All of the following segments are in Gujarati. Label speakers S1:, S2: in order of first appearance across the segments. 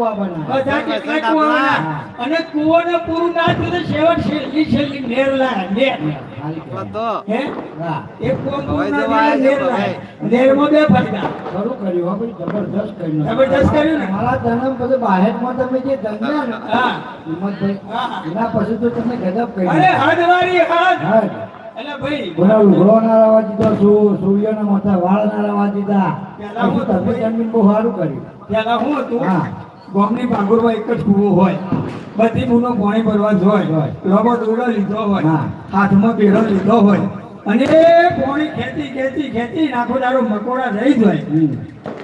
S1: બધા કેટલાય કૂવાવાળા. પૂરું ના થયું તો છેવટ છેલ્લી છેલ્લી નેર લાયા, નેર.
S2: તો
S1: હે?
S3: હા,
S1: એક કૂવો પૂરું ના થયું તો નેર
S2: આવ્યો
S1: લાયા. બે ફાયદા.
S3: ખરું કર્યું હો ભાઈ, જબરદસ્ત કર્યું.
S1: જબરદસ્ત કર્યું ને?
S3: મારા જન્મ પછી બાહેરમાં તમે જે જન્મ્યા ને, હિંમતભાઈ, એના પછી તો તમે ગજબ કર્યું.
S1: અરે હદ. એટલે ભાઈ,
S3: બોલા ઉઘડો ના રહેવા દીધો, સૂર્ય ના માથે વાળ ના રહેવા દીધા. તમે જમીન બહુ સારું કર્યું.
S1: પેલા હું હતું? ગામની ભાગોળમાં એક જ કૂવો હોય. બધી બૂનો પાણી ભરવા જ હોય. લોબો દોરડો લીધો હોય. હાથમાં બેડો લીધો હોય. અને પાણી ખેતી ખેતી ખેતી નાખો દારો મકોડા રહી જ હોય.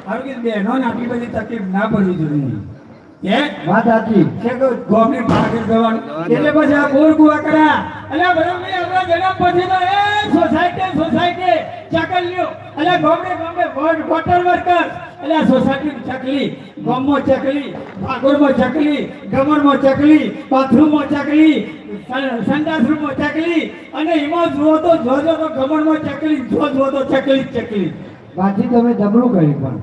S1: હવે કે બહેનો આટલી બધી તકલીફ ના પડવી જોઈએ.
S3: વાત સાચી.
S1: છે કે ગોમની ભાગર જવાનું? એટલે પછી આ બોર કુવા બરાબર આપણા જન્મ પછી તો એ સોસાયટી સોસાયટી ચકલ લ્યો. અને ગોમડે ગોમડે વોટર વર્કર અલ્યા સોસાયટી ચકલી ગોમમાં ચકલી ભાગોળમાં ચકલી ગમણમાં ચકલી બાથરૂમમાં ચકલી સં- સંડાસ રૂમમાં ચકલી અને એમાં જુઓ તો જોજો તો ગમણમાં ચકલી જો જુઓ તો ચકલી ચકલી.
S3: પાછી તમે જબરું કર્યું પણ.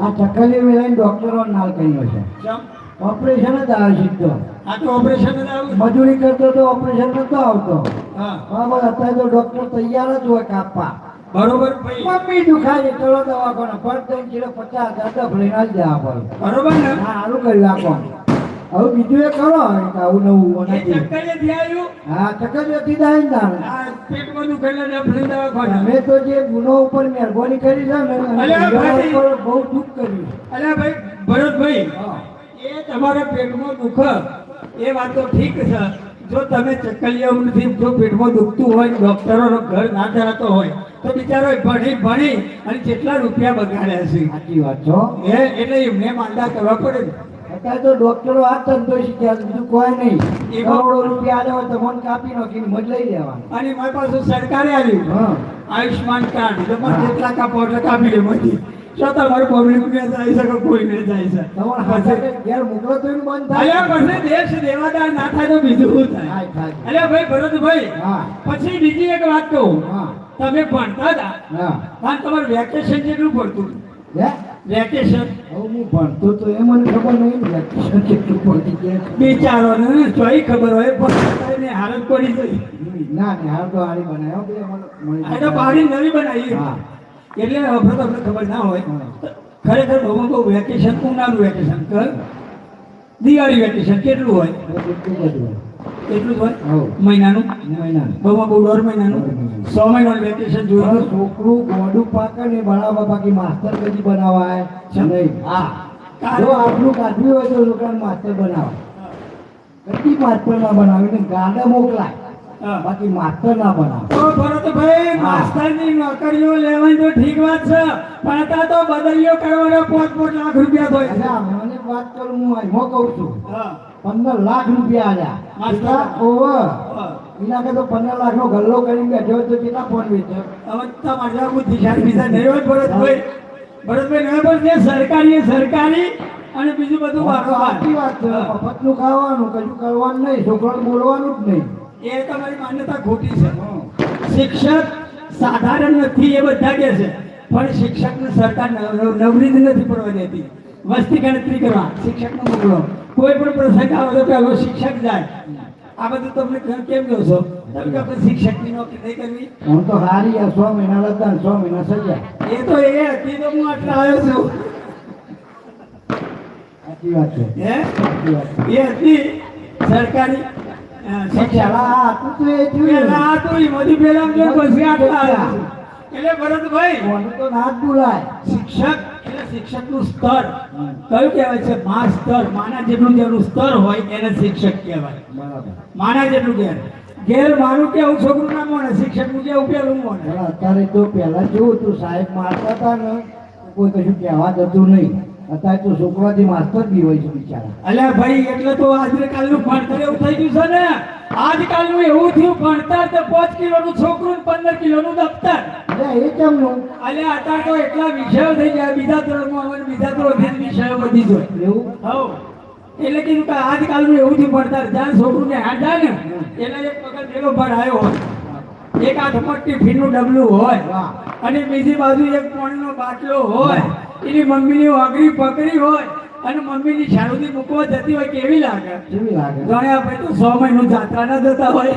S3: આ? ચકલી લઈને ડોક્ટરો નાલ કર્યો છે? ઓપરેશન જ આવે સીધો
S1: આ તો ઓપરેશન જ આવું
S3: મજૂરી કરતો તો ઓપરેશન નતો આવતો.
S1: હા.
S3: બરાબર અત્યારે તો ડોક્ટર તૈયાર જ હોય કાપવા.
S1: બરોબર? ભાઈ
S3: મમ્મી દુખાય ચલો દવાખાને ફટ દઈને ચીડે પચાસ હજાર દફ લઈને આવી જવા પડે
S1: બરોબર ને?
S3: હા સારું કરી રાખો. હવે બીજું એ કરો આવું નવું નથી હા ચક્કર જતી થાય ને તારે
S1: પેટમાં દુખેલા ને ફરી દવાખાને
S3: અમે તો જે ગુનો ઉપર મહેરબાની કરી છે ને. બહુ દુઃખ કર્યું
S1: અલ્યા ભાઈ ભરતભાઈ એ તમારા પેટમાં દુખ એ વાત તો ઠીક છે. જો તમે ચક્કલિયાઓથી જો પેટમાં દુખતું હોય ડોક્ટરોનો ઘર ના ધરાતો હોય તો બિચારો ભણી ભણી અને કેટલા રૂપિયા બગાડ્યા છે.
S3: સાચી વાત છો
S1: એ એટલે એમને માંદા કરવા પડે.
S3: અત્યારે તો ડોક્ટરો આ ધંધો શીખ્યા બીજું કોઈ નહીં. કરોડો રૂપિયા આલે હોય તો મન કાપી નાખીને મજ લઈ લેવાનું.
S1: અને મારી પાસે સરકારે આવ્યું
S3: હા.
S1: આયુષ્માન કાર્ડ. જેટલા કાપો એટલે કાપી લે બધી તમારું પબ્લિક ને જાય છે કોઈ ને જાય છે?
S3: તમારે મોકલો તો બંધ
S1: અલ્યા
S3: થાય
S1: પછી દેશ દેવાદાર ના થાય તો બીજું શું થાય. અલ્યા ભાઈ ભરતભાઈ
S3: હા.
S1: પછી બીજી એક વાત કહું. તમે ભણતા હતા? તમારે વેકેશન જેટલું પડતું?
S3: હે?
S1: વેકેશન
S3: હું ભણતો તો એ મને ખબર નહીં વેકેશન કેટલું પડતી કે
S1: બિચારો ને ચોઈ ખબર હોય પણ હાલત પડી ગઈ.
S3: ના ને હાલ તો હારી બનાવ્યો મને
S1: પાણી નવી બનાવી.
S3: હા.
S1: એટલે આપણે તો આપણે ખબર ના હોય. ખરેખર બહુ બહુ વેકેશન ઉનાળું વેકેશન કર. દિવાળી વેકેશન કેટલું હોય?
S3: બધું હોય.
S1: મહિનાનું?
S3: મહિનાનું.
S1: બહુ બહુ દોઢ મહિનાનું? સો મહિનાનું વેકેશન જોયું
S3: છોકરું ગોડું પાકે ને ભણાવવા બાકી માસ્તર કદી બનાવાય?
S1: છે?
S3: નહીં. હા. જો આપણું કાઢ્યું હોય તો છોકરાને માસ્તર બનાવે. કદી માસ્તર ના બનાવે ને ગાડા મોકલાય. બાકી માસ્તર ના બનાવે.
S1: તો ભરતભાઈ માસ્તરની નોકરીઓ લેવાની તો ઠીક વાત છે પણ તા તો બદલ્યો કરવાનો પાંચ પાંચ લાખ રૂપિયા થાય છે.
S3: મને વાત કરું હું એમાં કહું છું.
S1: હા.
S3: પંદર લાખ રૂપિયા આલ્યા.
S1: માસ્તર.
S3: કેટલા? ઓવે. કે તો પંદર લાખ નો ગલ્લો કરીને બેઠો તો કેટલા ફોન વેચે?
S1: હવે તમારે આ બીજા નહીં હોય ભરતભાઈ ભરતભાઈ નહીં પણ જે સરકારી સરકારી અને બીજું બધું
S3: વાત સાચી વાત છે. મફતનું ખાવાનું કશું કરવાનું નહીં છોકરાને બોલવાનું જ નહીં.
S1: એ તમારી માન્યતા ખોટી છે. શિક્ષક સાધારણ નથી એ બધા કે છે પણ શિક્ષકને સરકાર નવ- નવરી નથી પડવા દેતી. વસ્તી ગણતરી કરવા શિક્ષકને મોકલો કોઈ પણ પ્રસંગ આવે તો પહેલો શિક્ષક જાય. આ બધું તમને કેમ- કહો છો? તમે કે શિક્ષકની નોકરી નહીં કરવી.
S3: હું તો હારી આ સો મહિના લગતા સો મહિના સજા
S1: એ તો એ હતી તો હું આટલા આવ્યો છું.
S3: સાચી વાત છે.
S1: એ હતી સરકારી શિક્ષક
S3: તો
S1: તો એટલે
S3: તો ના
S1: શિક્ષક શિક્ષકનું સ્તર. કયું કહેવાય છે મા સ્તર માના જેટલું જેનું સ્તર હોય એને શિક્ષક કહેવાય માના જેટલું ઘેર ઘેર મારું કેવું છોકરું ના મોને શિક્ષકનું કેવું પેલું મોને
S3: અત્યારે તો પહેલા જેવું હતું સાહેબ મારતા હતા ને કોઈ કશું કહેવા જતું નહીં. અત્યારે તો છોકરાથી માસ્તર બી હોય છે બિચારા.
S1: અલ્યા ભાઈ એટલે તો આજકાલનું ભણતર એવું થઈ ગયું છે ને? આજકાલનું એવું થયું ભણતર તો પાંચ કિલોનું છોકરું ને પંદર કિલોનું દફતર.
S3: એટલે એ કેમનું
S1: અલ્યા અત્યારે તો એટલા વિષયો થઈ ગયા બીજા ધોરણમાં આવે બીજા ધોરણથી વિષયો વધી જાય
S3: એવું?
S1: હવ. એટલે કીધું કે આજકાલનું એવું થયું ભણતર. જ્યાં છોકરું ને જાય ને એટલે એક વખત પેલો ભણાયો હોય. એક હાથમાં ફીનું ડબલું હોય. અને બીજી બાજુ એક પાણીનો બાટલો હોય. એની મમ્મીની વાઘરી પકડી હોય અને મમ્મીની શાળુથી મૂકવા જતી હોય કેવી લાગે?
S3: કેવી લાગે?
S1: ગણ્યા પછી તો સો મહિનો જાત્રા ના જતા હોય.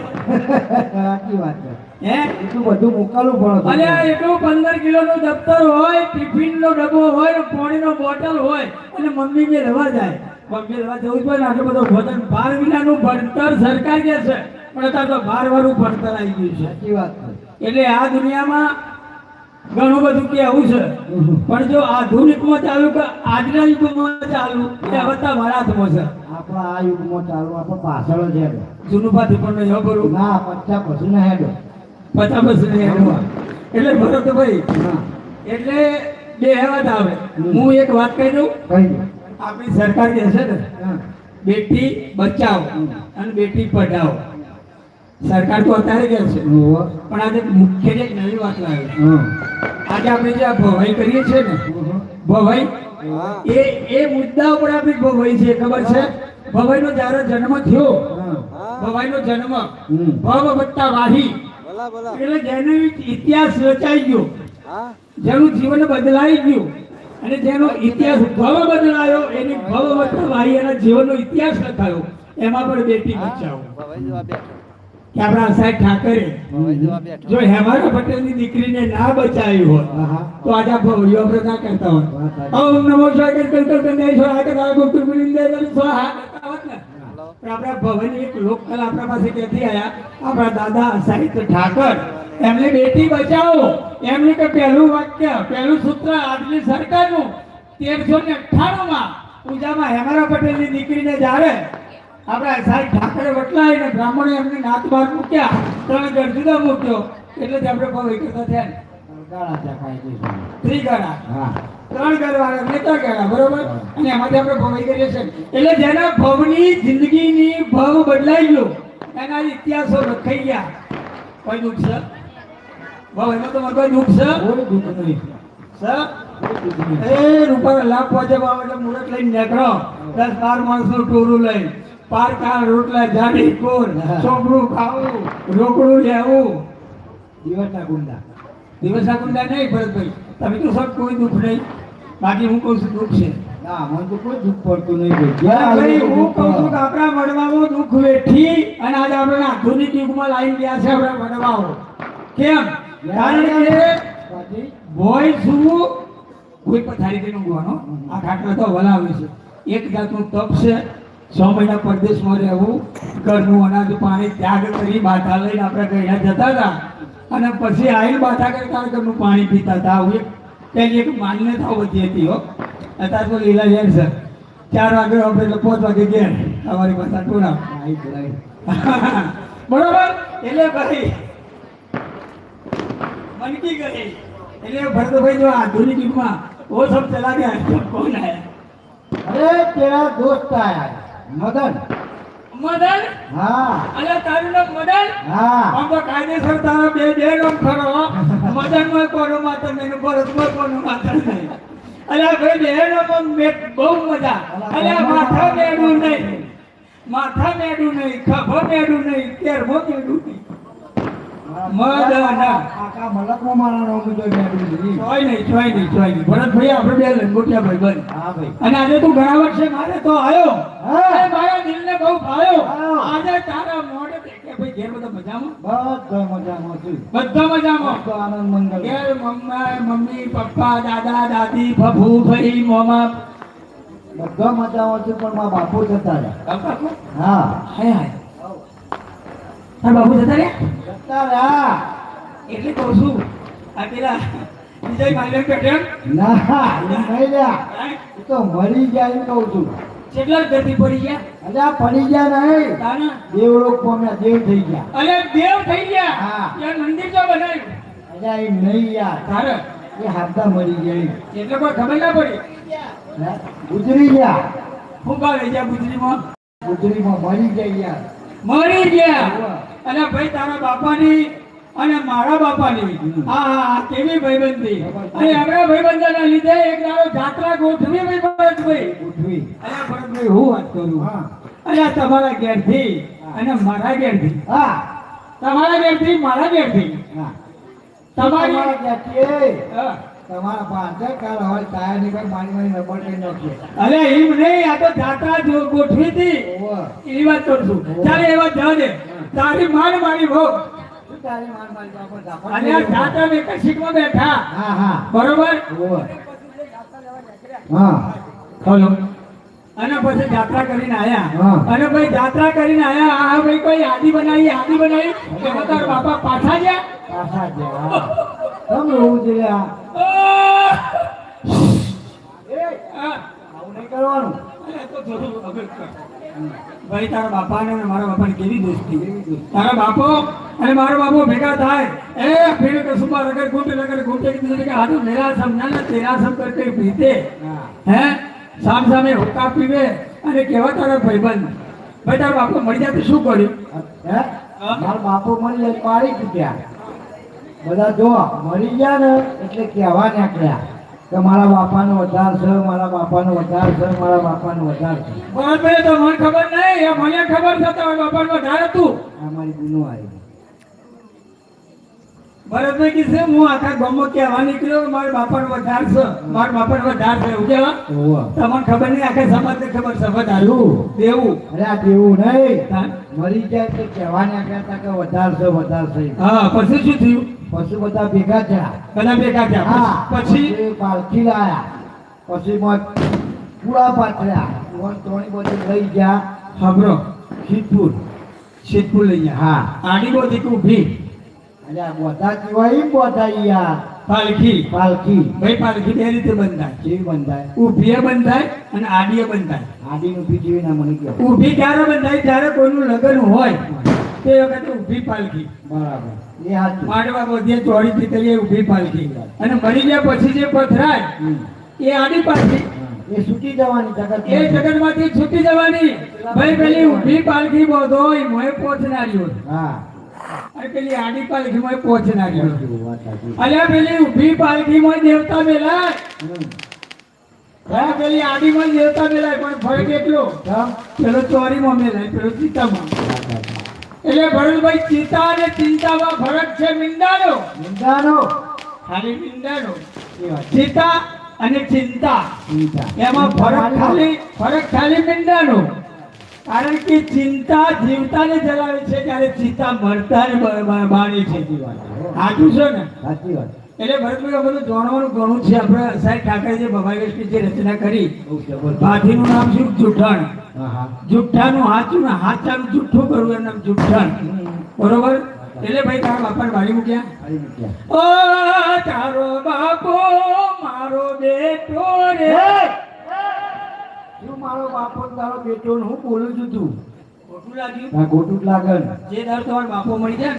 S3: સાચી વાત
S1: હે?
S3: એટલું બધું મોકલવું પડે
S1: અને આ એટલું પંદર કિલોનું દફતર હોય ટિફિનનો ડબ્બો હોય પાણીનો બોટલ હોય અને મમ્મી ને રહેવા જાય. મમ્મી રહેવા જવું જ પડે ને આટલું બધું ભોજન બાર વિનાનું ભણતર સરકાર કે છે? પણ અત્યારે તો બાર વાળું ભણતર આવી ગયું
S3: સાચી વાત છે.
S1: એટલે આ દુનિયામાં ઘણું બધું કેવું છે. પણ જો આધુનિકમાં ચાલુ કે આજના યુગમાં ચાલુ એ હવે મારા હાથમાં છે.
S3: આપણા આ યુગમાં ચાલુ આપણે પાછળ જ હેડો.
S1: જૂનું પાથી પણ નહીં ખબર
S3: ના પચાસ પછી ના હેડો.
S1: પચાસ હેડો. એટલે ભરતભાઈ
S3: હા.
S1: એટલે બે વાત આવે. હું એક વાત કહી દઉં? આપણી સરકાર જે છે ને બેટી બચાવો અને બેટી પઢાઓ સરકાર તો અત્યારે ગયેલ છે. પણ આજે મુખ્ય એક નવી વાત લાવે આજે આપણે જે આ ભવાઈ કરીએ છીએ ને ભવાઈ એ એ મુદ્દા ઉપર આપણી ભવાઈ છે ખબર છે? ભવાઈનો જયારે જન્મ થયો
S3: ભવાઈ
S1: નો જન્મ ભવ વત્તા વાહી. એટલે જેનો ઇતિહાસ રચાઈ ગયો જેનું જીવન બદલાઈ ગયું અને જેનો ઇતિહાસ ભવ બદલાયો એની ભવ વત્તા વાહી એના જીવનનો ઇતિહાસ લખાયો એમાં પણ બેટી બચાવો.
S2: ભવાઈ
S1: કે આપણા સાહેબ ઠાકરે જો હેમારા પટેલની દીકરીને ના બચાવી હોય તો આજે આપણે ના કરતા હોય. ઓમ નમો સ્વાગત કરતો કર કર નહીં સ્વાગત આ બિંદે સ્વાહા કરતા હોત ને. આપણા ભવન એક લોકલ આપણા પાસે ક્યાંથી આયા? આપણા દાદા સાહિત્ય ઠાકર. એમને બેટી બચાવો. એમનું કે પહેલું વાક્ય પહેલું સૂત્ર આજની સરકારનું. તેરસો ને અઠ્ઠાણું માં પૂજામાં હેમારા પટેલની દીકરીને જ્યારે આપણા સાહેબ ઠાકરે વટલાઈને બ્રાહ્મણે એમને નાત બહાર મૂક્યા ત્રણ ઘર જુદા મૂક્યો એટલે જ આપણે બહુ એકતા થયા ને.
S3: હા.
S1: ત્રણ ઘરવાળા બરોબર? અને એમાંથી આપણે ભવાઈ કરીએ છીએ. એટલે જેના ભવની જિંદગીની ભવ બદલાઈ ગયો એના ઇતિહાસો લખાઈ ગયા. કોઈ દુઃખ છે? ભવ એમાં તો મારે કોઈ દુઃખ છે?
S3: કોઈ દુઃખ નહીં
S1: સર એ રૂપાના લાભ પહોંચે એટલે મુહૂર્ત લઈને નીકળો. દસ બાર માણસનું ટોરું લઈને. પારકા રોટલા જાડી કોર છોકરું ખાવું રોકડું લેવું.
S3: દિવસના ગુંડા.
S1: દિવસના ગુંડા નહીં ભરતભાઈ. તમે તો સર કોઈ દુઃખ નહીં. બાકી હું કહું છું દુઃખ છે.
S3: ના મને તો કોઈ દુઃખ પડતું નહીં
S1: હું કહું છું કે આપણા વડવાઓ દુઃખ વેઠી અને આજે આપણે આધુનિક યુગમાં લાઈન ગયા છે આપણા વડવાઓ. કેમ? કારણ કે ભોય શું કોઈ પથારી કે ઊંઘવાનો આ ખાટલા તો વલાવે છે. એક જાતનું તપ છે. છ મહિના પરદેશમાં રહેવું ઘરનું અનાજ પાણી ત્યાગ કરી માથા લઈને આપણે ગયા જતા હતા. અને પછી આવી માથા કરતા ઘરનું પાણી પીતા હતા. આવું એક તેની એક માન્યતા હોતી હતી હો. અત્યારે તો લીલા જાય સર ચાર વાગે આપણે એટલે પાંચ વાગે ગયા અમારી
S3: માથા ટોના
S1: બરોબર? એટલે ભાઈ મનકી ગઈ એટલે ભરતભાઈ જો આધુનિક યુગમાં વો સબ ચલા ગયા કોણ આયા?
S3: અરે તેરા દોસ્ત આયા. મદન.
S1: મદન?
S3: હા.
S1: અલા તારું નામ મદન?
S3: હા.
S1: તો કાયદેસર તારા બે બે નામ ખરો મદનમાં કોનો માતર નહીં ભરતમાં કોનું માતર નહીં. અલા ભાઈ બે નામ મે બહુ મજા. અલા માથા મેડું નહીં. માથા મેડું નહીં ખભો મેડું નહીં તેરમો મેડું નહીં. મદન.
S3: આખા મલકમાં મારા નામ જોઈ.
S1: નહીં ચોય નહીં ચોય નહીં. ભરતભાઈ આપણે બે લંગોટિયા ભાઈ
S3: હા ભાઈ.
S1: અને આજે તું ઘણા વર્ષે મારે તો આવ્યો
S3: હા.
S1: અરે મારા દિલને બહુ ભાવ્યો આજે તારા મોઢે દેખે ભાઈ ઘેર બધા મજામાં?
S3: બધા મજામાં છું.
S1: બધા મજામાં?
S3: બધો આનંદ મંગલ.
S1: ઘેર મમ્મા મમ્મી પપ્પા દાદા દાદી ફફુ ભાઈ મોમા.
S3: બધા મજામાં છું પણ મારા બાપુ જતા રહ્યા. હા.
S1: હે હા તારા બાપુ જતા રે
S3: જતા રહ્યા.
S1: એટલે કહું છું આ પેલા વિજય માલ્યમ પેટેલ
S3: ના એમ નહીં લ્યા એ તો મરી ગયા એમ કહું છું.
S1: કેટલા ગતિ પડી ગયા?
S3: અલ્યા પડી ગયા નહીં.
S1: તાના?
S3: દેવલોક પામ્યા દેવ થઈ ગયા.
S1: અલે દેવ થઈ ગયા?
S3: હા.
S1: યાર મંદિર તો બનાવ્યું.
S3: અલ્યા એ નહીં યાર.
S1: તાર?
S3: એ હાથા મરી ગયા
S1: એટલે કોઈ ખબર ના પડી?
S3: હે? ગુજરી ગયા.
S1: હું કહું ગયા ગુજરીમાં?
S3: ગુજરીમાં મરી ગયા યાર.
S1: મરી ગયા? અને ભાઈ તારા બાપાની અને મારા બાપાની. હા હા કેવી ભાઈબંધી? અને આપણા ભાઈબંધોના લીધે એક દાડો જાત્રા ગોઠવી ભાઈ ભરતભાઈ
S3: ગોઠવી.
S1: અને ભરતભાઈ હું વાત કરું?
S3: હા.
S1: અને તમારા ઘેરથી અને મારા ઘેરથી.
S3: હા.
S1: તમારા ઘેરથી મારા ઘેરથી.
S3: હા.
S1: તમારા
S3: પાંચ
S1: હા,
S3: તમારા પાસે કાલ હવે તાયા નીકળ મારી મારી નંબર કઈ નાખીએ
S1: અરે એમ નહીં આ તો જાત્રા જો ગોઠવી હતી. એની વાત કરું છું. ચાલે એવા જવા દે. તારી મારી ભોગ.
S3: માર બાપા
S1: અને
S3: કરી?
S1: જાત્રા કશીકમાં બેઠા?
S3: હા હા.
S1: બરોબર.
S3: હા.
S1: અને પછી જાત્રા કરીને આયા. અને ભાઈ જાત્રા કરીને આયા. આ ભાઈ કોઈ યાદી બનાવી યાદી બનાવી? એમાં તારા બાપા પાછા ગયા?
S3: પાછા ગયા રોવું! આવું નહીં કરવાનું.
S1: ભાઈ, તારા બાપાને અને મારા બાપાને કેવી દોસ્તી? તારા બાપો અને મારો બાપો ભેગા થાય. એ ફેર કે સુબા રગર ઘૂંટ રગર ઘૂંટે કીધું કે હાથું મેરા સમ ના તેરા સમ કરતે પીતે.
S3: હે?
S1: સામ સામે હોકા પીવે અને કેવા તારા ભાઈબંધ. ભાઈ, તારો બાપો મળી જાય તો શું કર્યું?
S3: હે? મારા બાપો મળી જાય પાડી ગયા. બધા જો મરી ગયા ને એટલે કહેવા નીકળ્યા. કે મારા બાપાનો વધાર છે મારા બાપાનો વધાર છે મારા બાપાનો વધાર છે.
S1: ભરતભાઈ તો મને ખબર નહીં મને ખબર છે તારા બાપાનું વધારે હતું.
S3: આ મારી ગુનો આવી.
S1: ભરતભાઈ કીધું હું આખા ગામમાં કહેવા નીકળ્યો મારે બાપાનો વધાર છે મારા બાપાનો વધાર છે. એવું કહેવા? તમને ખબર નહીં આખા સમાજને ખબર છે વધારે.
S3: એવું?
S1: દેવું.
S3: અરે આ દેવું નહીં. મરી જાય તો કહેવા નીકળ્યા હતા કે વધાર છે વધાર છે.
S1: હા પછી શું થયું?
S3: પછી બધા ભેગા થયા.
S1: બધા ભેગા થયા.
S3: હા.
S1: પછી?
S3: પાલખી લાયા. પછી પૂળા પાથર્યા ત્રણ બધી લઈ ગયા.
S1: ખબરો
S3: સિદ્ધપુર
S1: સિદ્ધપુર લઈ ગયા.
S3: હા.
S1: આડી બધી ઊભી?
S3: આ બધા કેવાય બધા
S1: પાલખી.
S3: પાલખી.
S1: ભાઈ પાલખી બે રીતે બંધાય.
S3: કેવી બંધાય?
S1: ઊભીએ બંધાય અને આડીએ બંધાય.
S3: આડી નું જેવી ના મને કહો.
S1: ઊભી ત્યારે બંધાય? જ્યારે કોઈનું લગ્ન હોય તે વખતે ઊભી પાલખી.
S3: બરાબર. એ હાથ
S1: માંડવા બધીએ ચોરી દીકરીએ ઊભી પાલખી. અને મરી ગયા પછી જે પથરાય એ આડી પાલખી.
S3: એ છૂટી જવાની જગત
S1: એ જગતમાંથી છૂટી જવાની. ભાઈ પેલી ઊભી પાલખી બોધો એ મોએ પહોંચનારી હોય
S3: હા.
S1: અને પેલી આડી પાલખી મોએ પહોંચનારી હોય
S3: સાચું, વાત સાચી.
S1: અલ્યા પેલી ઊભી પાલખી મોએ દેવતા મેલાય
S3: હમ.
S1: પેલી આડી મોએ દેવતા મેલાય પણ ફરક એટલો મેલાય પેલો ભરતભાઈ ચિંતા અને ચિંતામાં ફરક છે મીંડાનો
S3: મિંડાનો
S1: ખાલી મીંડાનો. ચિત્તા અને ચિંતા.
S3: ચિંતા.
S1: એમાં ફરક ખાલી ફરક ખાલી મીંડાનો કારણ કે ચિંતા જીવતાને જલાવે છે ત્યારે ચિંતા મરતાને બાળી છે.
S3: હો.
S1: સાચું છે ને?
S3: સાચી વાત.
S1: એટલે ભરતભાઈ આ બધું જાણવાનું ઘણું છે. આપણે સાહેબ ઠાકરેજી ભવાઈ જે રચના કરી ભાથીનું નામ શું? જુઠ્ઠાણ. જુઠ્ઠાનું હાચું ને હાચાનું જુઠ્ઠું કરવું એનું નામ જુઠ્ઠાણ. બરોબર? એટલે ભાઈ તારા બાપાને બાળી મૂક્યા. ઓ તારો બાપો મારો બેટો રે.
S3: શું મારો બાપો તારો બેટો હું બોલું છું તું.
S1: ખોટું લાગ્યું?
S3: હા ખોટું લાગે
S1: જે દર તમારો બાપો મળી જાય